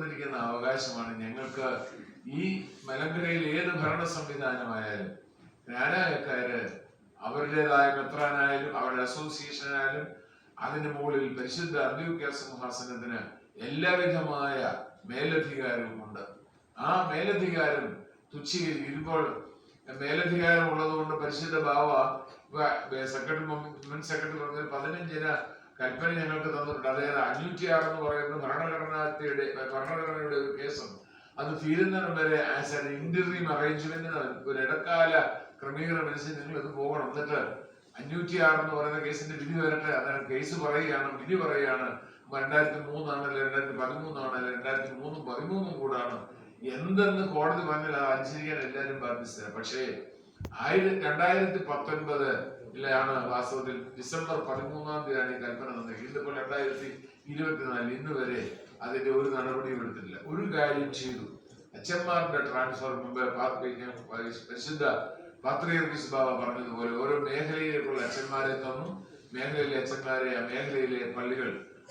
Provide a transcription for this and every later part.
തന്നിരിക്കുന്ന അവകാശമാണ്. ഞങ്ങൾക്ക് ഈ മലങ്കരയിൽ ഏത് ഭരണ സംവിധാനമായാലും ജ്ഞാനായക്കാര് അവരുടേതായ മെത്രാനായാലും അവരുടെ അസോസിയേഷനായാലും അതിന് മുകളിൽ പരിശുദ്ധ അന്ത്യോക്യ സിംഹാസനത്തിന് എല്ലാവിധമായ മേലധികാരവുമുണ്ട് ആ മേലധികാരം തുച്ഛീകരിക്കും ഇരുമ്പോൾ മേലധികാരം ഉള്ളതുകൊണ്ട് പരിശുദ്ധ ബാവ സെക്രട്ടറി മുൻ സെക്രട്ടറി പറഞ്ഞത് പതിനഞ്ചിന കൽപ്പന ഞങ്ങൾക്ക് തന്നിട്ടുണ്ട്. അതായത് അഞ്ഞൂറ്റി ആറ് എന്ന് പറയുന്നത് ഭരണഘടനാത്തിയുടെ ഭരണഘടനയുടെ ഒരു കേസാണ് അത് തീരുന്നിടം വരെ ആസ് ആൻ ഇന്റർവ്യൂ അറേഞ്ച്മെന്റ് ഒരു ഇടക്കാല ക്രമീകരണം അനുസരിച്ച് നിങ്ങൾ ഇത് പോകണം. എന്നിട്ട് അഞ്ഞൂറ്റി ആറ് എന്ന് പറയുന്ന കേസിന്റെ വിധി വരട്ടെ. അതാണ് കേസ് പറയുകയാണ് വിധി പറയുകയാണ്. രണ്ടായിരത്തി മൂന്നാണല്ലോ രണ്ടായിരത്തി പതിമൂന്നാണല്ലോ രണ്ടായിരത്തി മൂന്നും പതിമൂന്നും കൂടാണ്. എന്തെന്ന് കോടതി പറഞ്ഞാൽ അത് അനുസരിക്കാൻ എല്ലാവരും ബാധ്യസ്ഥരാണ് പക്ഷേ ആയിരത്തി രണ്ടായിരത്തി ഇല്ലയാണ് വാസ്തവത്തിൽ ഡിസംബർ പതിമൂന്നാം തീയതിയാണ് ഈ കൽപ്പന വന്നത്. ഇന്നിപ്പോൾ രണ്ടായിരത്തി ഇരുപത്തിനാല് ഇന്ന് വരെ അതിന്റെ ഒരു നടപടിയും എടുത്തിട്ടില്ല. ഒരു കാര്യം ചെയ്തു. അച്ഛന്മാരുടെ ട്രാൻസ്ഫർ മുമ്പ് പ്രസിദ്ധ പാത്രീർഗീസ് ബാബ പറഞ്ഞതുപോലെ ഓരോ മേഖലയിലേക്കുള്ള അച്ഛന്മാരെ തന്നു. മേഖലയിലെ അച്ഛന്മാരെ ആ മേഖലയിലെ പള്ളികൾ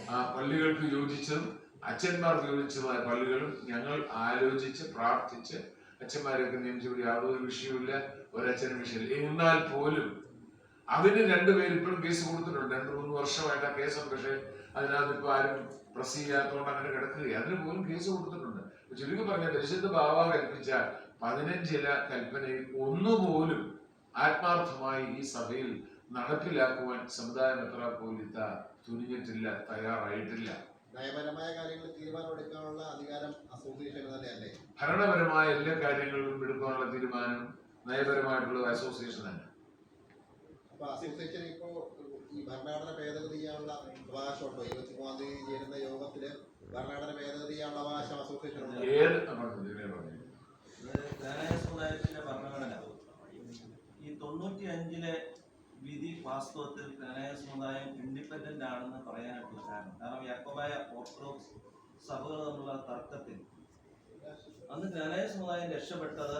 ആ പള്ളികൾക്ക് യോജിച്ചതും അച്ഛന്മാർക്ക് യോജിച്ചതുമായ പള്ളികളും ഞങ്ങൾ ആലോചിച്ച് പ്രാർത്ഥിച്ച് അച്ഛന്മാരെയൊക്കെ നിയമിച്ചപ്പോൾ യാതൊരു വിഷയമില്ല ഒരച്ഛനും വിഷയമില്ല. എന്നാൽ പോലും അതിന് രണ്ടുപേര് ഇപ്പോഴും കേസ് കൊടുത്തിട്ടുണ്ട്. രണ്ട് മൂന്ന് വർഷമായിട്ട് ആ കേസുണ്ട് പക്ഷേ അതിനകത്ത് ഇപ്പൊ ആരും പ്രസ് ചെയ്യാത്തതുകൊണ്ട് അങ്ങനെ കിടക്കുകയാണ്. അതിന് പോലും കേസ് കൊടുത്തിട്ടുണ്ട്. ചുരുക്കി പറഞ്ഞ പരിശുദ്ധ ബാബ കൽപ്പിച്ച പതിനഞ്ചില കൽപ്പനയിൽ ഒന്നുപോലും ആത്മാർത്ഥമായി ഈ സഭയിൽ നടപ്പിലാക്കുവാൻ സമുദായ മെത്രാപ്പോലിത്ത തുനിഞ്ഞിട്ടില്ല തയ്യാറായിട്ടില്ല. നയപരമായ കാര്യങ്ങളിൽ തീരുമാനമെടുക്കാനുള്ള അധികാരം അസോസിയേഷന് തന്നെയല്ലേ? ഭരണപരമായ എല്ലാ കാര്യങ്ങളും എടുക്കാനുള്ള തീരുമാനം നയപരമായിട്ടുള്ള അസോസിയേഷൻ തന്നെ. അപ്പൊ അസോസിയേഷൻ ഇപ്പോ ഈ ഭരണഘടന ഭേദഗതി ചെയ്യാനുള്ള അവകാശമുണ്ടോ ഇരുപത്തി മൂന്നാം തീയതി ചേരുന്ന യോഗത്തിൽ ഭരണഘടന ഭേദഗതി ചെയ്യാനുള്ള അവകാശം അസോസിയേഷൻ സമുദായത്തിന്റെ ഭരണഘടന. ഈ തൊണ്ണൂറ്റി അഞ്ചിലെ വിധി വാസ്തവത്തിൽ ജ്ഞാനായ സമുദായം ഇൻഡിപെൻഡന്റ് ആണെന്ന് പറയാനായിട്ടുള്ള കാരണം കാരണം യാക്കോബായ ഓർത്തഡോക്സ് സഭകൾ തമ്മിലുള്ള തർക്കത്തിൽ അന്ന് ജ്ഞാനായ സമുദായം രക്ഷപ്പെട്ടത്